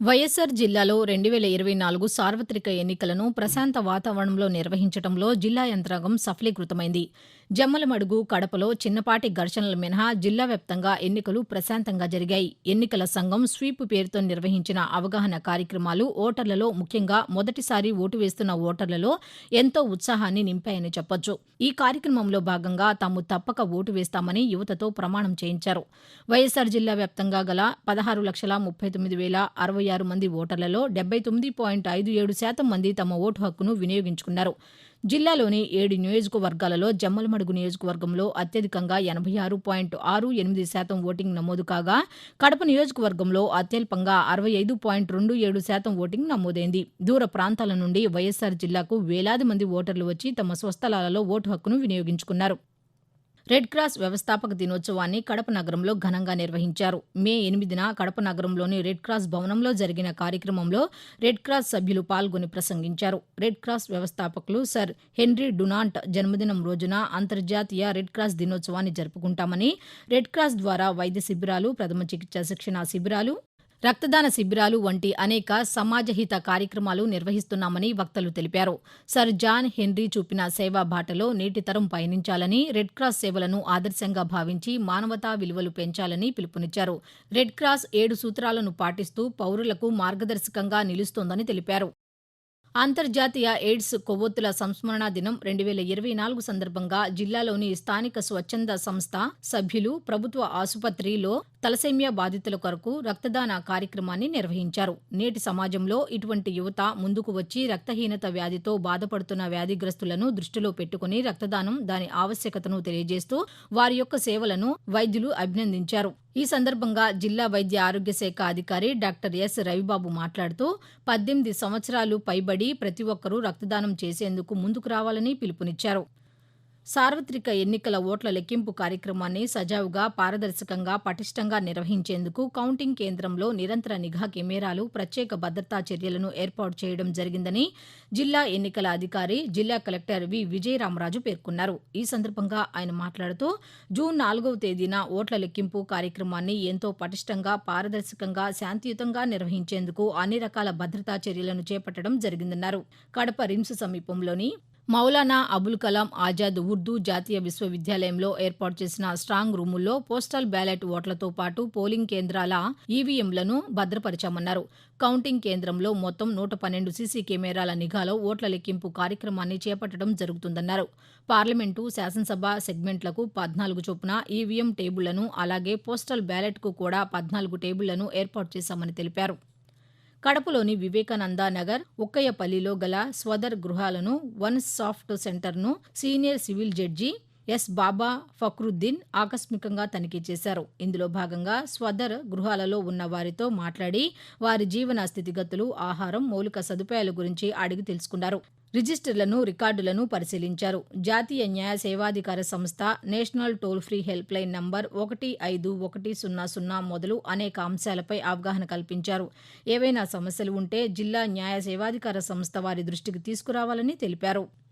వైఎస్సార్ జిల్లాలో రెండు వేల ఇరవై నాలుగు సార్వత్రిక ఎన్నికలను ప్రశాంత వాతావరణంలో నిర్వహించడంలో జిల్లా యంత్రాంగం సఫలీకృతమైంది. జమ్మలమడుగు కడపలో చిన్నపాటి ఘర్షణల మినహా జిల్లా వ్యాప్తంగా ఎన్నికలు ప్రశాంతంగా జరిగాయి. ఎన్నికల సంఘం స్వీప్ పేరుతో నిర్వహించిన అవగాహన కార్యక్రమాలు ఓటర్లలో ముఖ్యంగా మొదటిసారి ఓటు వేస్తున్న ఓటర్లలో ఎంతో ఉత్సాహాన్ని నింపాయని చెప్పొచ్చు. ఈ కార్యక్రమంలో భాగంగా తాము తప్పక ఓటు వేస్తామని యువతతో ప్రమాణం చేయించారు. వైఎస్సార్ జిల్లా వ్యాప్తంగా గల పదహారు లక్షల ముప్పై తొమ్మిది వేల అరవై ఆరు మంది ఓటర్లలో డెబ్బై తొమ్మిది పాయింట్ ఐదు ఏడు శాతం మంది తమ ఓటు హక్కును వినియోగించుకున్నారు. జిల్లాలోని ఏడు నియోజకవర్గాలలో జమ్మలమడుగు నియోజకవర్గంలో అత్యధికంగా ఎనభై ఆరు పాయింట్ ఆరు ఎనిమిది శాతం ఓటింగ్ నమోదు కాగా కడప నియోజకవర్గంలో అత్యల్పంగా అరవై ఐదు పాయింట్ రెండు ఏడు శాతం ఓటింగ్ నమోదైంది. దూర ప్రాంతాల నుండి వైఎస్సార్ జిల్లాకు వేలాది మంది ఓటర్లు వచ్చి తమ స్వస్థలాలలో ఓటు హక్కును వినియోగించుకున్నారు. రెడ్ క్రాస్ వ్యవస్థాపక దినోత్సవాన్ని కడప నగరంలో ఘనంగా నిర్వహించారు. మే ఎనిమిదిన కడప నగరంలోని రెడ్ క్రాస్ భవనంలో జరిగిన కార్యక్రమంలో రెడ్ క్రాస్ సభ్యులు పాల్గొని ప్రసంగించారు. రెడ్ క్రాస్ వ్యవస్థాపకులు సర్ హెన్రీ డునాంట్ జన్మదినం రోజున అంతర్జాతీయ రెడ్ క్రాస్ దినోత్సవాన్ని జరుపుకుంటామని రెడ్ క్రాస్ ద్వారా వైద్య శిబిరాలు ప్రథమ చికిత్స శిక్షణ శిబిరాలు రక్తదాన శిబిరాలు వంటి అనేక సమాజహిత కార్యక్రమాలు నిర్వహిస్తున్నామని వక్తలు తెలిపారు. సర్ జాన్ హెన్రీ చూపిన సేవా బాటలో నేటి తరం పయనించాలని రెడ్ క్రాస్ సేవలను ఆదర్శంగా భావించి మానవతా విలువలు పెంచాలని పిలుపునిచ్చారు. రెడ్ క్రాస్ ఏడు సూత్రాలను పాటిస్తూ పౌరులకు మార్గదర్శకంగా నిలుస్తోందని తెలిపారు. అంతర్జాతీయ ఎయిడ్స్ కొవ్వొత్తుల సంస్మరణ దినం రెండు వేల ఇరవై నాలుగు సందర్భంగా జిల్లాలోని స్థానిక స్వచ్ఛంద సంస్థ సభ్యులు ప్రభుత్వ ఆసుపత్రిలో తలసేమియా బాధితుల కొరకు రక్తదాన కార్యక్రమాన్ని నిర్వహించారు. నేటి సమాజంలో ఇటువంటి యువత ముందుకు వచ్చి రక్తహీనత వ్యాధితో బాధపడుతున్న వ్యాధిగ్రస్తులను దృష్టిలో పెట్టుకుని రక్తదానం దాని ఆవశ్యకతను తెలియజేస్తూ వారి యొక్క సేవలను వైద్యులు అభినందించారు. ఈ సందర్భంగా జిల్లా వైద్య ఆరోగ్య శాఖ అధికారి డాక్టర్ ఎస్ రవిబాబు మాట్లాడుతూ పద్దెనిమిది సంవత్సరాలు పైబడి ప్రతి ఒక్కరూ రక్తదానం చేసేందుకు ముందుకు రావాలని పిలుపునిచ్చారు. సార్వత్రిక ఎన్నికల ఓట్ల లెక్కింపు కార్యక్రమాన్ని సజావుగా పారదర్శకంగా పటిష్టంగా నిర్వహించేందుకు కౌంటింగ్ కేంద్రంలో నిరంతర నిఘా కెమెరాలు ప్రత్యేక భద్రతా చర్యలను ఏర్పాటు చేయడం జరిగిందని జిల్లా ఎన్నికల అధికారి జిల్లా కలెక్టర్ వి. విజయరామరాజు పేర్కొన్నారు. ఈ సందర్భంగా ఆయన మాట్లాడుతూ జూన్ నాలుగవ తేదీన ఓట్ల లెక్కింపు కార్యక్రమాన్ని ఎంతో పటిష్టంగా పారదర్శకంగా శాంతియుతంగా నిర్వహించేందుకు అన్ని రకాల భద్రతా చర్యలను చేపట్టడం జరిగిందన్నారు. కడప రిమ్స్ సమీపంలోని మౌలానా అబుల్ కలాం ఆజాద్ ఉర్దూ జాతీయ విశ్వవిద్యాలయంలో ఏర్పాటు చేసిన స్ట్రాంగ్ రూముల్లో పోస్టల్ బ్యాలెట్ ఓట్లతో పాటు పోలింగ్ కేంద్రాల ఈవీఎంలను భద్రపరిచామన్నారు. కౌంటింగ్ కేంద్రంలో మొత్తం నూట పన్నెండు సీసీ కెమెరాల నిఘాలో ఓట్ల లెక్కింపు కార్యక్రమాన్ని చేపట్టడం జరుగుతుందన్నారు. పార్లమెంటు శాసనసభ సెగ్మెంట్లకు పద్నాలుగు చొప్పున ఈవీఎం టేబుళ్ళను అలాగే పోస్టల్ బ్యాలెట్కు కూడా పద్నాలుగు టేబుళ్ళను ఏర్పాటు చేశామని తెలిపారు. కడపలోని వివేకానంద నగర్ ఉక్కయ్యపల్లిలో గల స్వదర్ గృహాలను వన్ సాఫ్ట్ సెంటర్ను senior civil judge S Baba Fakruddin ఆకస్మికంగా తనిఖీ చేశారు. ఇందులో భాగంగా స్వదర్ గృహాలలో ఉన్న వారితో మాట్లాడి వారి జీవన స్థితిగతులు ఆహారం మౌలిక సదుపాయాల గురించి అడిగి తెలుసుకున్నారు. రిజిస్టర్లను రికార్డులను పరిశీలించారు. జాతీయ న్యాయ సేవాధికార సంస్థ national toll free helpline number ఒకటి ఐదు ఒకటి సున్నా సున్నా మొదలు అనేక అంశాలపై అవగాహన కల్పించారు. ఏవైనా సమస్యలు ఉంటే జిల్లా న్యాయ సేవాధికార సంస్థ వారి దృష్టికి తీసుకురావాలని తెలిపారు.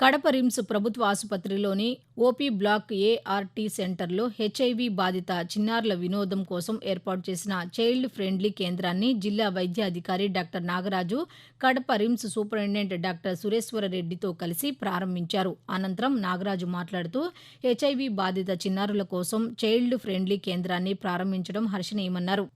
కడప రిమ్స్ ప్రభుత్వ ఆసుపత్రిలోని ఓపీ బ్లాక్ ఏఆర్టీ సెంటర్లో హెచ్ఐవి బాధిత చిన్నారుల వినోదం కోసం ఏర్పాటు చేసిన చైల్డ్ ఫ్రెండ్లీ కేంద్రాన్ని జిల్లా వైద్యాధికారి doctor Nagaraju Kadapa RIMS superintendent doctor సురేశ్వరరెడ్డితో కలిసి ప్రారంభించారు. అనంతరం నాగరాజు మాట్లాడుతూ హెచ్ఐవి బాధిత చిన్నారుల కోసం చైల్డ్ ఫ్రెండ్లీ కేంద్రాన్ని ప్రారంభించడం హర్షణీయమన్నారు.